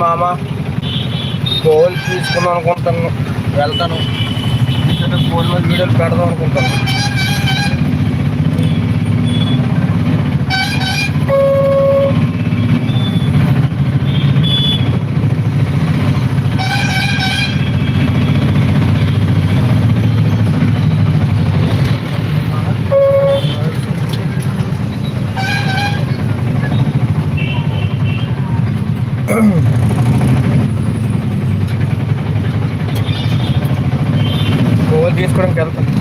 మామ. కోల్ తీసుకుందాం అనుకుంటాను వెళ్తాను. ఎందుకంటే కోల్ మీద వీడియోలు పెడదాం అనుకుంటాను కోల్ తీసుకోవడానికి వెళ్తాను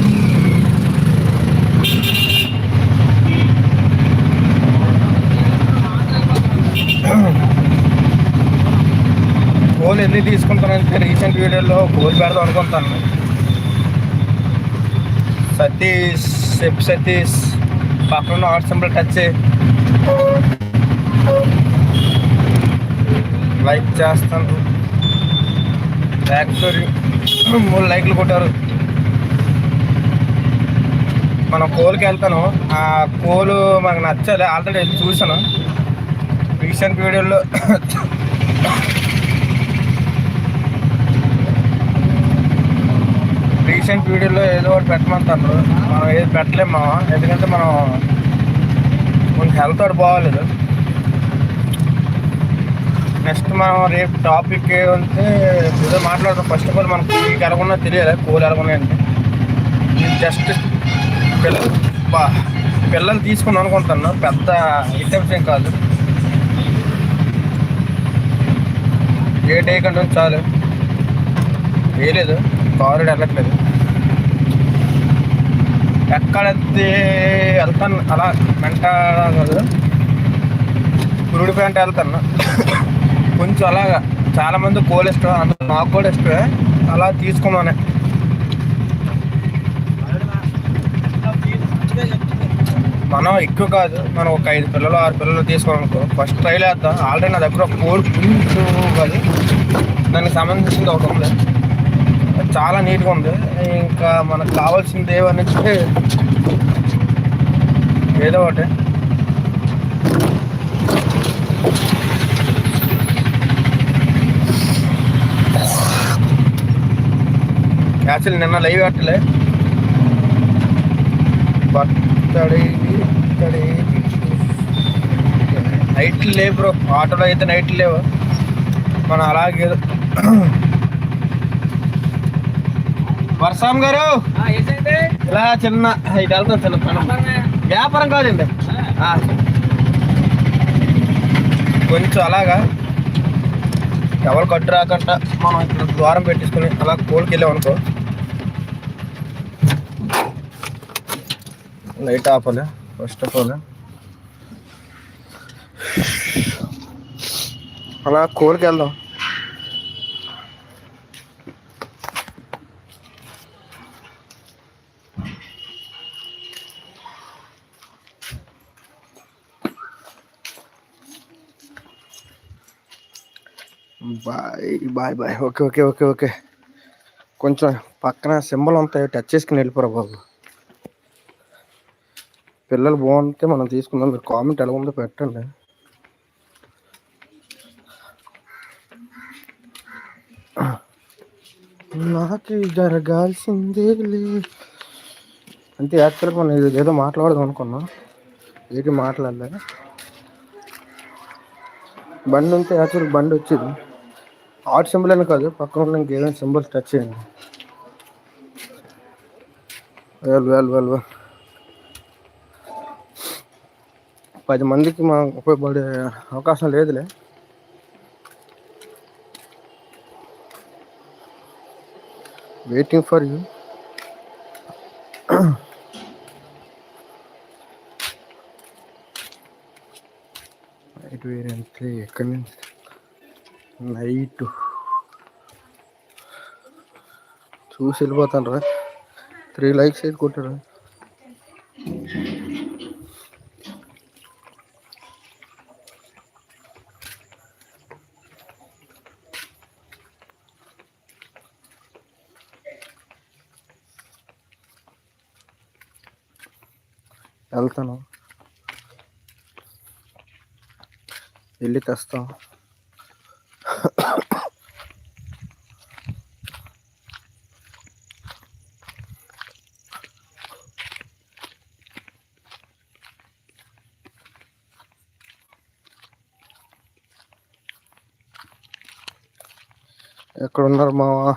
కోల్ ఎన్ని తీసుకుంటానంటే రీసెంట్ వీడియోలో కోల్ పెడదాం అనుకుంటాను. సతీష్ సెప్ సతీష్ పక్కన ఆర్ట్ సింబల్ టచ్ లైక్ చేస్తాను. యాక్చువల్లీ మూడు లైక్లు కొట్టారు. మనం కోల్కి వెళ్తాను. ఆ కోలు మనకు నచ్చలే. ఆల్రెడీ వెళ్ళి చూసాను రీసెంట్ వీడియోలో రీసెంట్ వీడియోలో ఏదో ఒకటి పెట్టమంటారు మనం ఏది పెట్టలేము మామ. ఎందుకంటే మనం కొంచెం హెల్త్ ఒకటి బాగాలేదు. నెక్స్ట్ మనం రేపు టాపిక్ ఏమంటే ఏదో మాట్లాడతాం ఫస్ట్ ఆఫ్ ఆల్ మనకు మీకు ఎలాగున్నా తెలియాలి? కూలు ఎలాగున్నాయంటే నేను జస్ట్ పిల్లలు బా పిల్లలు తీసుకుని అనుకుంటాను పెద్ద ఐటమ్స్ ఏం కాదు. ఏ డే కంటే చాలు. వేయలేదు కారు వెళ్ళట్లేదు ఎక్కడైతే వెళ్తాను అలా వెంట కాదు. గురుడి పెంట వెళ్తాను. కొంచెం అలాగా. చాలామంది కోల్ ఇష్టం అందులో నాకు కూడా ఇష్టమే. అలా తీసుకోమని. మనం ఎక్కువ కాదు. మనం ఒక ఐదు పిల్లలు ఆరు పిల్లలు తీసుకోవాలనుకో ఫస్ట్ ట్రైల్ వేద్దాం. ఆల్రెడీ నా దగ్గర ఒక కోడ్ పుంజు కాదు దానికి సంబంధించింది ఒకటి ఉంది. చాలా నీట్గా ఉంది. ఇంకా మనకు కావాల్సింది ఏమనిస్తే ఏదో ఒకటి. యాక్చువల్లీ నిన్న లైవ్ పెట్టలే. బట్టడి బట్టడి నైట్లు లేవు బ్రో. ఆటోలో అయితే నైట్లు లేవు. మనం అలాగే వర్షం గారు. ఇలా చిన్న ఇది వెళ్తాం చిన్న పని. వ్యాపారం కాదండి. కొంచెం అలాగా. ఎవరు కట్టు రాకుండా మనం ఇక్కడ ద్వారం పెట్టించుకుని అలా కోల్కి వెళ్ళాం అనుకో. లైట్ ఆపాలి ఫస్ట్ ఆఫ్ ఆల్. అలా కోల్కి వెళ్దాం. Bye bye bye. Okay okay okay okay. కొంచెం పక్కన సింబల్ ఉంటాయి టచ్ చేసుకుని వెళ్ళిపోరా బాబు. పిల్లలు బాగుంటే మనం తీసుకుందాం. మీరు కామెంట్ ఎలా ఉందో పెట్టండి. నాకు జరగాల్సిందే అంతే యాక్చువల్గా మనం ఇది ఏదో మాట్లాడదాం అనుకున్నాం. ఏది మాట్లాడలే. బండి ఉంటే యాక్చువల్ బండి వచ్చేది. ఆర్ట్ సింబల్ అని కాదు పక్కన ఉన్న ఇంకేదైనా సింబల్స్ టచ్ చేయండి. Well well well well. పది మందికి మా ఉపయోగపడే అవకాశం లేదులే. వెయిటింగ్ ఫర్ యూ నైట్ వేరే అంటే ఎక్కడి నుంచి? నైట్ చూసి వెళ్ళిపోతాను రా. త్రీ లైక్స్ అయితే కొట్టారు. వెళ్తాను. వెళ్ళి తెస్తాం ఎక్కడ ఉన్నారు మావా?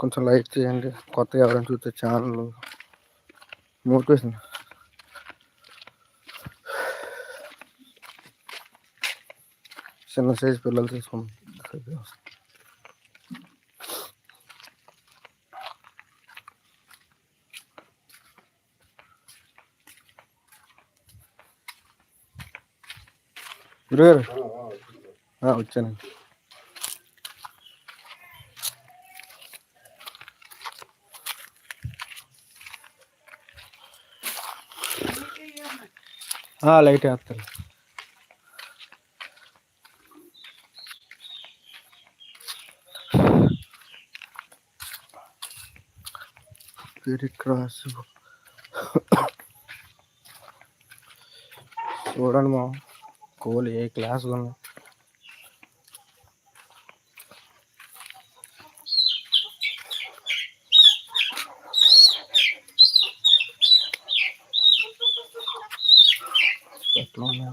కొంచెం లైక్ చేయండి. కొత్తగా ఎవరైనా చూస్తే ఛానల్ మోటివేషన్ చిన్న సైజ్ పిల్లలు తీసుకున్నాం గురుగారు? వచ్చానండి. లైట్ వేస్తారు. క్రాస్ చూడండి మా కోలు ఏ క్లాస్ ఉన్నాయి ఎట్లా ఉన్నాయి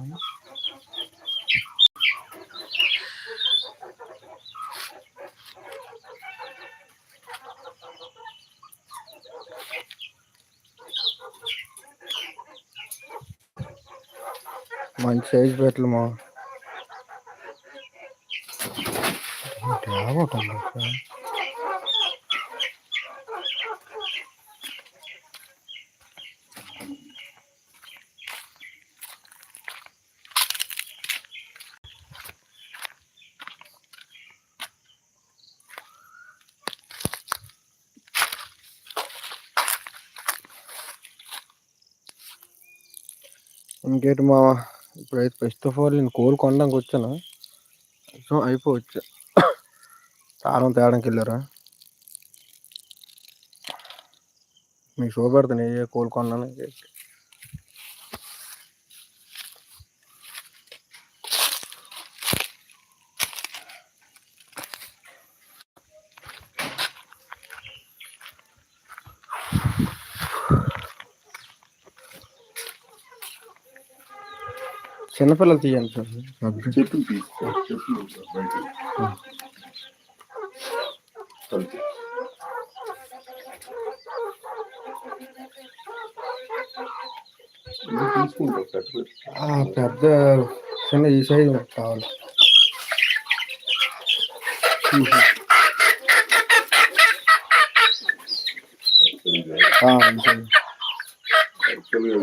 మంచి సైజ్ పెట్టలు మా ఇంకేంటి మా ఇప్పుడైతే ఫస్ట్ ఆఫ్ ఆల్ నేను కోలు కొనడానికి వచ్చాను. సో అయిపోవచ్చు. చాలా తేడానికి వెళ్ళారా? మీకు చూపెడతాను ఏ ఏ కోలు కొన్నాను చిన్నపిల్లలు తీయండి సార్ చెప్పులు తీసుకో చెప్పులు బయట అంతే ఇది తీసుకుంటా పెద్ద ఆ, పెద్ద చిన్న ఈ సైజు నాకు కావాలి ఆ, ఈ size. యాక్చువల్గా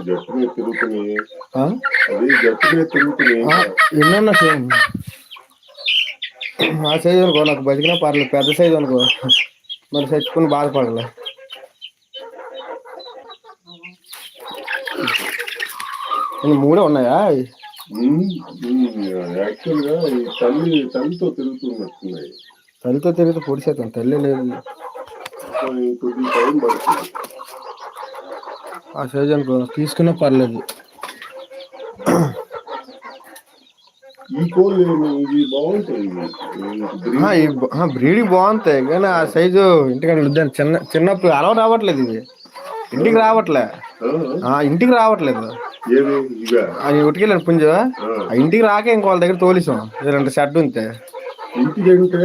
జట్టు మీద తిరుగుతున్నాయి ఆ? జట్టు మీద తిరుగుతున్నాయి ఆ, ఎన్నన్నా సేమ్ ఆ సైజు అనుకో నాకు బతికినా పర్లేదు పెద్ద సైజు అనుకో మరి చచ్చుకుని బాధపడలే ఇన్ని మూడే ఉన్నాయా యాక్చువల్గా ఈ తల్లి తల్లితో తిరుగుతున్నట్టున్నాయి తల్లితో తిరిగితే పొడిచేస్తాను తల్లి లేదు కానీ టైం పడుతుంది ఆ సైజు అనుకో తీసుకున్నా పర్లేదు. బ్రీడింగ్ బాగుంటాయి. కానీ ఆ సైజు ఇంటికాడ వద్దని చిన్న చిన్నప్పుడు అలవాటు రావట్లేదు ఇది. ఇంటికి రావట్లే. ఇంటికి రావట్లేదు. అది ఉటికెళ్ళాను పుంజ. ఇంటికి రాకే ఇంకో వాళ్ళ దగ్గర తోలిసాం. ఇలాంటి షర్ట్ ఉంటే. ఇంటికంటే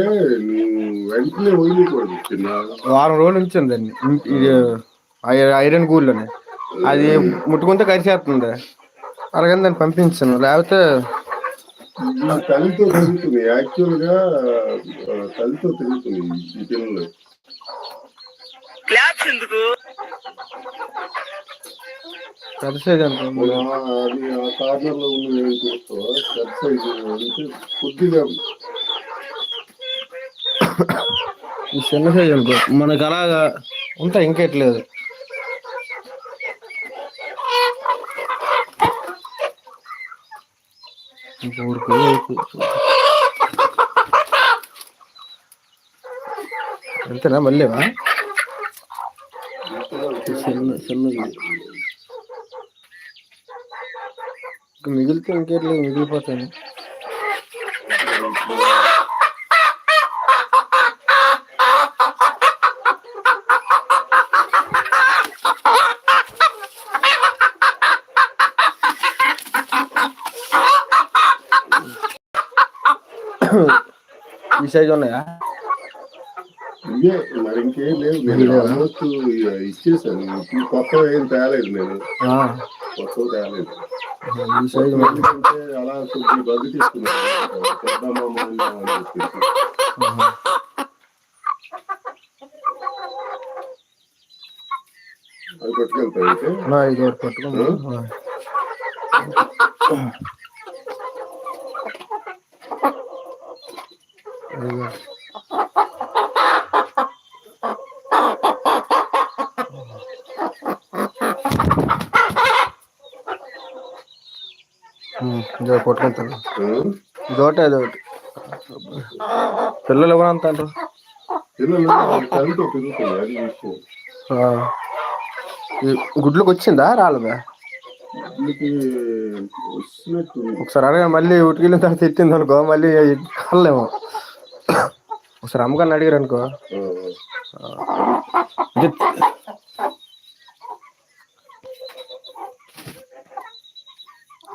వెంటనే వారం రోజులు ఉంచాను దాన్ని. ఐరన్ గూళ్ళని అది ముట్టుకుంటే కరిచేస్తుంది అలాగని దాన్ని పంపించాను. లేకపోతే తల్లితో తిరుగుతుంది. యాక్చువల్గా తల్లితో తిరుగుతుంది ఈ పిల్లలు. అది ఆ కార్నర్లో ఉన్న ఏం చూస్తావా పెద్ద సైజు అంటే కొద్దిగా ఈ చిన్న సైజ్ అనుకో. మనకు అలాగా ఉంటాయి ఇంకెట్లేదు. అయిపోయింది. అంతేనా మళ్ళీవా మిగిలితే ఇంకేట్లేదు మిగిలిపోతాయి ఈ సైజ్ ఉన్నాయా మరి ఇంకేం లేదు నేను ఆల్మోస్ట్ ఇచ్చేసాను ఇప్పుడు కొత్త ఏం తేలేదు నేను కొత్త తేలేదు ఈ మరి. ఎందుకంటే అలా కొద్ది బగ్గు తీసుకున్నాను అని చెప్పేసి. అది అయితే ఇది ఒకటి ఇదిగో. ఉమ్, ఇది ఒకటి పట్టుకుంటాను ఆ? ఇది ఒకటి అది ఒకటి. పిల్లలు ఎవరు అంత అంటారు గుడ్లకు వచ్చిందా రాలేదా ఒకసారి అడగా మళ్ళీ ఉటికెళ్ళిన తర్వాత ఎత్తింది అనుకో మళ్ళీ కళ్ళేమో. ఒకసారి అమ్మగారిని అడిగారు అనుకో.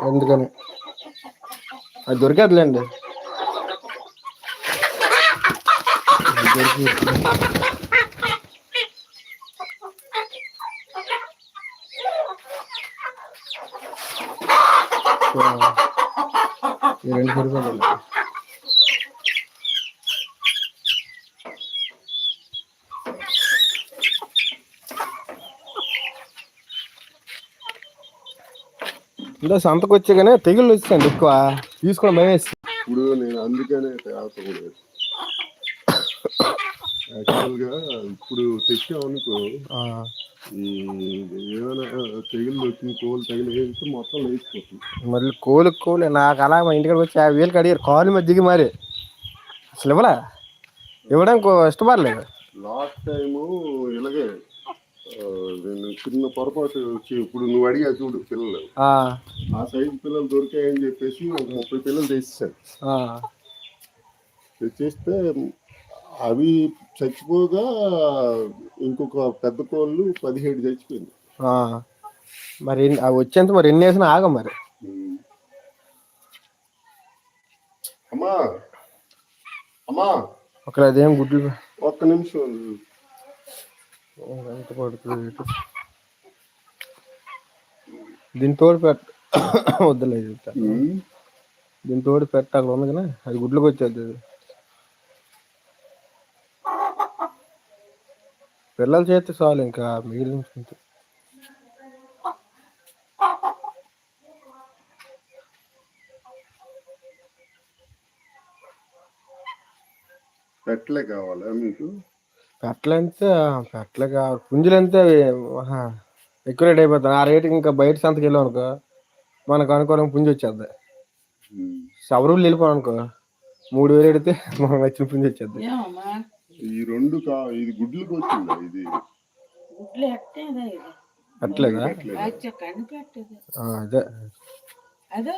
ఎందుకని? అది దొరికేదిలేండి. ఈ రెండు సరిపోతుంది వచ్చే కానీ తెగుళ్ళు వచ్చాయండి ఎక్కువ. తీసుకోవడం భయం వేసి ఇప్పుడు నేను అందుకనే తేవకూడదు యాక్చువల్గా ఇప్పుడు తెచ్చామనుకో ఈ ఏమైనా తెగులు వచ్చిన కోలు తగిలి వేస్తే మొత్తం లేచిపోతుంది. మళ్ళీ కోలు కోలు నాకు అలా మా ఇంటికి వచ్చి యాభై వేలకు అడిగారు కాలు మీద దిగి మరి. అసలు ఇవ్వలే? ఇవ్వడానికి ఇష్టపడలేదు. లాస్ట్ టైము ఇలాగే నేను చిన్న పొరపాటు వచ్చి ఇప్పుడు నువ్వు అడిగా చూడు పిల్లలు. ఆ, సైజు పిల్లలు దొరికాయని చెప్పేసి ఒక ముప్పై పిల్లలు తెచ్చేసాను ఆ, తెచ్చేస్తే అవి చచ్చిపోగా ఇంకొక పెద్ద కోళ్ళు పదిహేడు చచ్చిపోయింది. మరి అవి వచ్చేంత మరి ఎన్ని వేసినా ఆగం మరి. అమ్మా. అమ్మా. ఒక అదేం గుడ్లు ఒక్క నిమిషం ఎంత పడుతుంది? దీని తోడు పెట్ట వద్దులేదు. దీని తోడు పెట్ట అక్కడ ఉంది కదా అది గుడ్లకు వచ్చేది. పిల్లలు చేస్తే చాలు ఇంకా మిగిలిన. పెట్టలే కావాలా మీకు పెట్టలే కావాలి పుంజులంటే అవి, ఆహా, ఎక్కువ రేట్ అయిపోతాయి. ఆ రేటుకి ఇంకా బయట సంతకి వెళ్ళాం అనుకో మనకు అనుకోవడం పుంజు వచ్చేద్ది ఉమ్. సవరులు వెళ్ళిపోయాం అనుకో మూడు వేలు ఎడితే మనకు వచ్చిన పుంజు వచ్చేద్ది ఏమమ్మా ఈ రెండు కా ఇది గుడ్లకు వచ్చిందా ఇది? గుడ్లు ఎట్టేదా ఇది. అట్లేదా అచ్చ కనిపెట్టేది ఆ, అదే. అదే?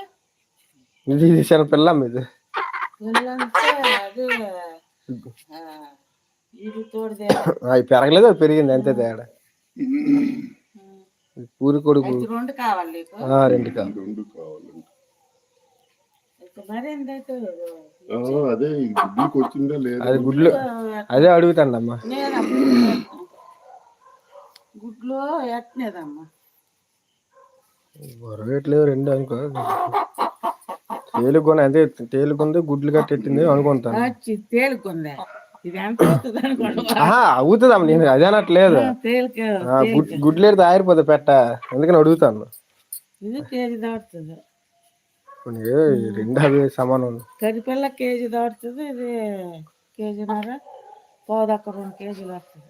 ఇది తీసాను పిల్లం ఇది. పిల్లంతా అదే ఆ, ఇది తోడదే అవి పెరగలేదు? అది పెరిగింది అంతే తేడా. ఇది పూరి కొడుకు. రెండు కావాలి రెండు ఆ, అదే గుడ్లకు వచ్చిందా లేదా? అది గుడ్లు అదే అడుగుతాండి అమ్మా నేను? అప్పుడు గుడ్లు బొరగట్లేదు రెండు అనుకో. తేలుకొని అదే తేలుకుంది గుడ్లు కట్టెట్టింది అనుకుంటాను. తేలుకుందా? అవుతుందమ్మా నేను అదే అనట్లేదు. తేలిక ఆ, గుడ్- గుడ్లు ఎడితే ఆరిపోతుంది పెట్ట అందుకని అడుగుతాను. రెండు అవి సమానం. కరిపిల్ల కేజీ దాటుతుంది ఇది కేజీన్నర. పోదక్క రెండు కేజీలు వస్తుంది.